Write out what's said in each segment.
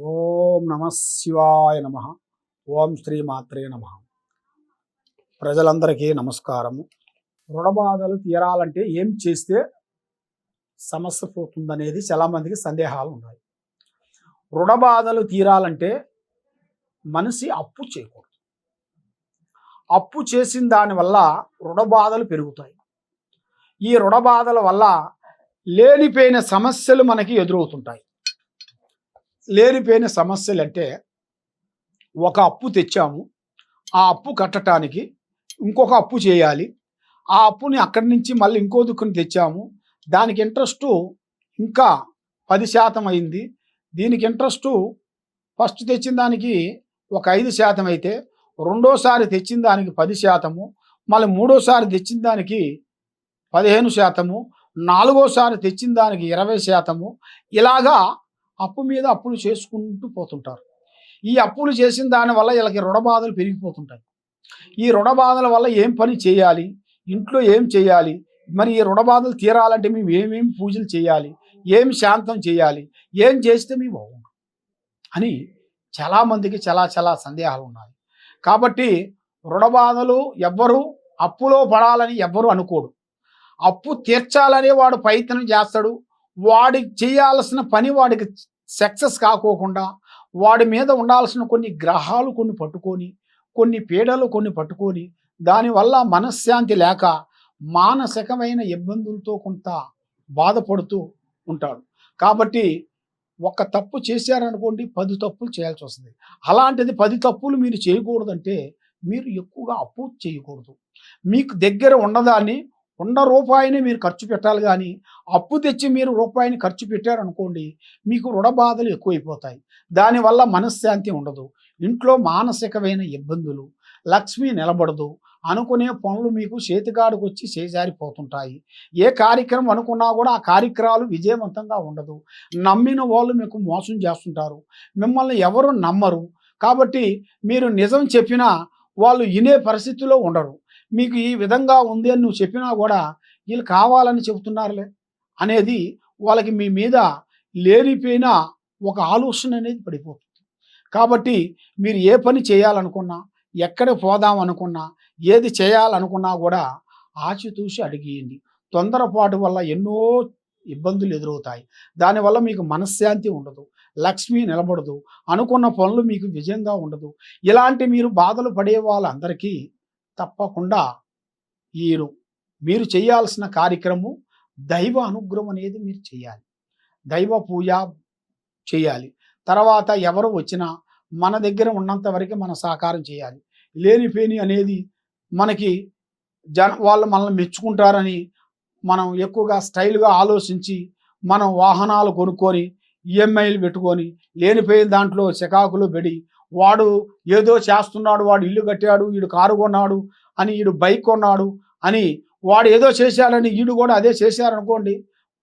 ఓం నమ శివాయ నమ. ఓం శ్రీ మాత్రే నమ. ప్రజలందరికీ నమస్కారము. రుణబాధలు తీరాలంటే ఏం చేస్తే సమస్య పోతుందనేది చాలామందికి సందేహాలు ఉన్నాయి. రుణబాధలు తీరాలంటే మనిషి అప్పు చేయకూడదు. అప్పు చేసిన దానివల్ల రుణబాధలు పెరుగుతాయి. ఈ రుణబాధల వల్ల లేనిపోయిన సమస్యలు మనకి ఎదురవుతుంటాయి. లేనిపోయిన సమస్యలు అంటే ఒక అప్పు తెచ్చాము. ఆ అప్పు కట్టడానికి ఇంకొక అప్పు చేయాలి. ఆ అప్పుని అక్కడి నుంచి మళ్ళీ ఇంకో దుక్కుని తెచ్చాము. దానికి ఇంట్రెస్ట్ ఇంకా పది శాతం అయింది. దీనికి ఇంట్రెస్ట్ ఫస్ట్ తెచ్చిన దానికి ఒక ఐదు శాతం అయితే రెండోసారి తెచ్చిన దానికి పది శాతము మళ్ళీ మూడోసారి తెచ్చిన దానికి పదిహేను శాతము నాలుగోసారి తెచ్చిన దానికి ఇరవై శాతము. ఇలాగా అప్పు మీద అప్పులు చేసుకుంటూ పోతుంటారు. ఈ అప్పులు చేసిన దానివల్ల వీళ్ళకి రుణబాధలు పెరిగిపోతుంటాయి. ఈ రుణబాధల వల్ల ఏం పని చేయాలి? ఇంట్లో ఏం చేయాలి? మరి ఈ రుణబాధలు తీరాలంటే మేము ఏమేమి పూజలు చేయాలి? ఏం శాంతం చేయాలి? ఏం చేస్తే మేము బాగుండు? అని చాలామందికి చాలా చాలా సందేహాలు ఉన్నాయి. కాబట్టి రుణబాధలు ఎవ్వరూ అప్పులో పడాలని ఎవ్వరూ అనుకోడు. అప్పు తీర్చాలనే వాడు ప్రయత్నం చేస్తాడు. వాడికి చేయాల్సిన పని వాడికి సక్సెస్ కాకోకుండా వాడి మీద ఉండాల్సిన కొన్ని గ్రహాలు కొన్ని పట్టుకొని కొన్ని పీడలు కొన్ని పట్టుకొని దానివల్ల మనశ్శాంతి లేక మానసికమైన ఇబ్బందులతో కొంత బాధపడుతూ ఉంటాడు. కాబట్టి ఒక తప్పు చేశారనుకోండి పది తప్పులు చేయాల్సి వస్తుంది. అలాంటిది పది తప్పులు మీరు చేయకూడదంటే మీరు ఎక్కువగా అప్పు చేయకూడదు. మీకు దగ్గర ఉన్నదాన్ని ఉన్న రూపాయిని మీరు ఖర్చు పెట్టాలి కానీ అప్పు తెచ్చి మీరు రూపాయిని ఖర్చు పెట్టారనుకోండి మీకు రుణ బాధలు ఎక్కువైపోతాయి. దానివల్ల మనశ్శాంతి ఉండదు. ఇంట్లో మానసికమైన ఇబ్బందులు లక్ష్మి నిలబడదు. అనుకునే పనులు మీకు చేతికాడికి వచ్చి చేజారిపోతుంటాయి. ఏ కార్యక్రమం అనుకున్నా కూడా ఆ కార్యక్రమాలు విజయవంతంగా ఉండదు. నమ్మిన వాళ్ళు మీకు మోసం చేస్తుంటారు. మిమ్మల్ని ఎవరు నమ్మరు. కాబట్టి మీరు నిజం చెప్పినా వాళ్ళు వినే పరిస్థితిలో ఉండరు. మీకు ఈ విధంగా ఉంది అని నువ్వు చెప్పినా కూడా వీళ్ళు కావాలని చెబుతున్నారులే అనేది వాళ్ళకి మీ మీద లేనిపోయిన ఒక ఆలోచన అనేది పడిపోతుంది. కాబట్టి మీరు ఏ పని చేయాలనుకున్నా ఎక్కడ పోదాం అనుకున్నా ఏది చేయాలనుకున్నా కూడా ఆచితూసి అడిగేయండి. తొందరపాటు వల్ల ఎన్నో ఇబ్బందులు ఎదురవుతాయి. దానివల్ల మీకు మనశ్శాంతి ఉండదు లక్ష్మి నిలబడదు అనుకున్న పనులు మీకు విజయంగా ఉండదు. ఇలాంటి మీరు బాధలు పడే వాళ్ళందరికీ తప్పకుండా ఈరు మీరు చేయాల్సిన కార్యక్రమం దైవ అనుగ్రహం అనేది మీరు చేయాలి. దైవ పూజ చేయాలి. తర్వాత ఎవరు వచ్చినా మన దగ్గర ఉన్నంత వరకు మన సహకారం చేయాలి. లేనిపోని అనేది మనకి జన వాళ్ళు మనల్ని మెచ్చుకుంటారని మనం ఎక్కువగా స్టైల్గా ఆలోచించి మనం వాహనాలు కొనుక్కొని ఈఎంఐలు పెట్టుకొని లేనిపోయిన దాంట్లో చికాకులు పెడి వాడు ఏదో చేస్తున్నాడు వాడు ఇల్లు కట్టాడు వీడు కారు కొన్నాడు అని వీడు బైక్ కొన్నాడు అని వాడు ఏదో చేశాడని వీడు కూడా అదే చేశారనుకోండి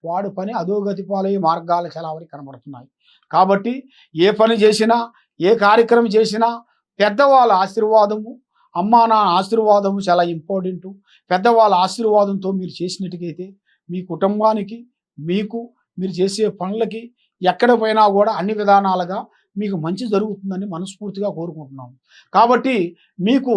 వాడు పని అధోగతి పాలయ్యే మార్గాలు చాలా వరకు కనబడుతున్నాయి. కాబట్టి ఏ పని చేసినా ఏ కార్యక్రమం చేసినా పెద్దవాళ్ళ ఆశీర్వాదము అమ్మా నా ఆశీర్వాదము చాలా ఇంపార్టెంటు. పెద్దవాళ్ళ ఆశీర్వాదంతో మీరు చేసినట్టుకైతే మీ కుటుంబానికి మీకు మీరు చేసే పనులకి ఎక్కడ పోయినా కూడా అన్ని విధానాలుగా మీకు మంచి జరుగుతుందని మనస్ఫూర్తిగా కోరుకుంటున్నాం కాబట్టి మీకు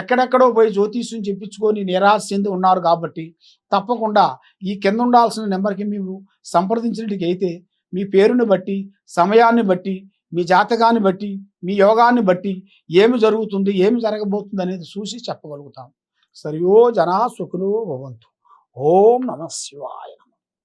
ఎక్కడెక్కడో పోయి జ్యోతిష్యం చెప్పించుకొని నిరాశ చెంది ఉన్నారు కాబట్టి తప్పకుండా ఈ కింద ఉండాల్సిన నెంబర్కి మేము సంప్రదించినట్టుకైతే మీ పేరుని బట్టి సమయాన్ని బట్టి మీ జాతకాన్ని బట్టి మీ యోగాన్ని బట్టి ఏమి జరుగుతుంది ఏమి జరగబోతుంది అనేది చూసి చెప్పగలుగుతాం. సరియో జనా సుఖులు భవంతు. ఓం నమ శివాయ